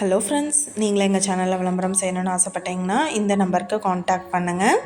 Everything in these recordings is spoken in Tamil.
ஹலோ ஃப்ரெண்ட்ஸ் நீங்களும் எங்கள் சேனலில் விளம்பரம் செய்யணும்னு ஆசைப்பட்டீங்கன்னா இந்த நம்பருக்கு காண்டாக்ட் பண்ணுங்கள்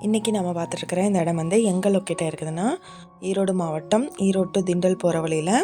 இன்றைக்கி நம்ம பார்த்துட்ருக்குற இந்த இடம் வந்து எங்கே லொக்கேட்டாக இருக்குதுன்னா ஈரோடு மாவட்டம் ஈரோடு திண்டல் போகிற வழியில்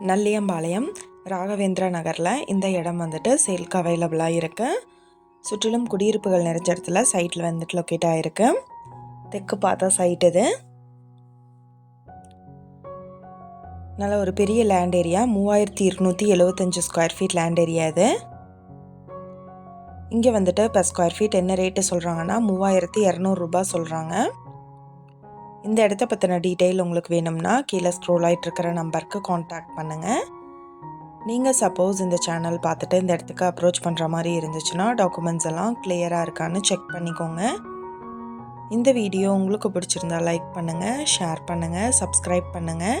நல்லியம்பாளையம் ராகவேந்திரா நகரில் இந்த இடம் வந்துட்டு சேல்க்கு அவைலபிளாக இருக்குது சுற்றிலும் குடியிருப்புகள் நிறைஞ்ச இடத்துல சைட்டில் வந்துட்டு லொக்கேட் ஆகிருக்கு தெற்கு பார்த்தா சைட் இது. நல்ல ஒரு பெரிய லேண்ட் ஏரியா மூவாயிரத்தி இருநூற்றி எழுபத்தஞ்சு ஸ்கொயர் ஃபீட் லேண்ட் ஏரியா இது. இங்கே வந்துட்டு per ஸ்கொயர் ஃபீட் என்ன ரேட்டு சொல்கிறாங்கன்னா மூவாயிரத்தி இரநூறுபா சொல்கிறாங்க இந்த இடத்த பற்றின டீட்டெயில் உங்களுக்கு வேணும்னா கீழே ஸ்க்ரோல் ஆகிட்டு இருக்கிற நம்பருக்கு காண்டாக்ட் பண்ணுங்கள் நீங்கள் சப்போஸ் இந்த சேனல் பார்த்துட்டு இந்த இடத்துக்கு அப்ரோச் பண்ணுற மாதிரி இருந்துச்சுன்னா டாக்குமெண்ட்ஸ் எல்லாம் கிளியராக இருக்கான்னு செக் பண்ணிக்கோங்க. இந்த வீடியோ உங்களுக்கு பிடிச்சிருந்தா லைக் பண்ணுங்கள் ஷேர் பண்ணுங்கள் சப்ஸ்கிரைப் பண்ணுங்கள்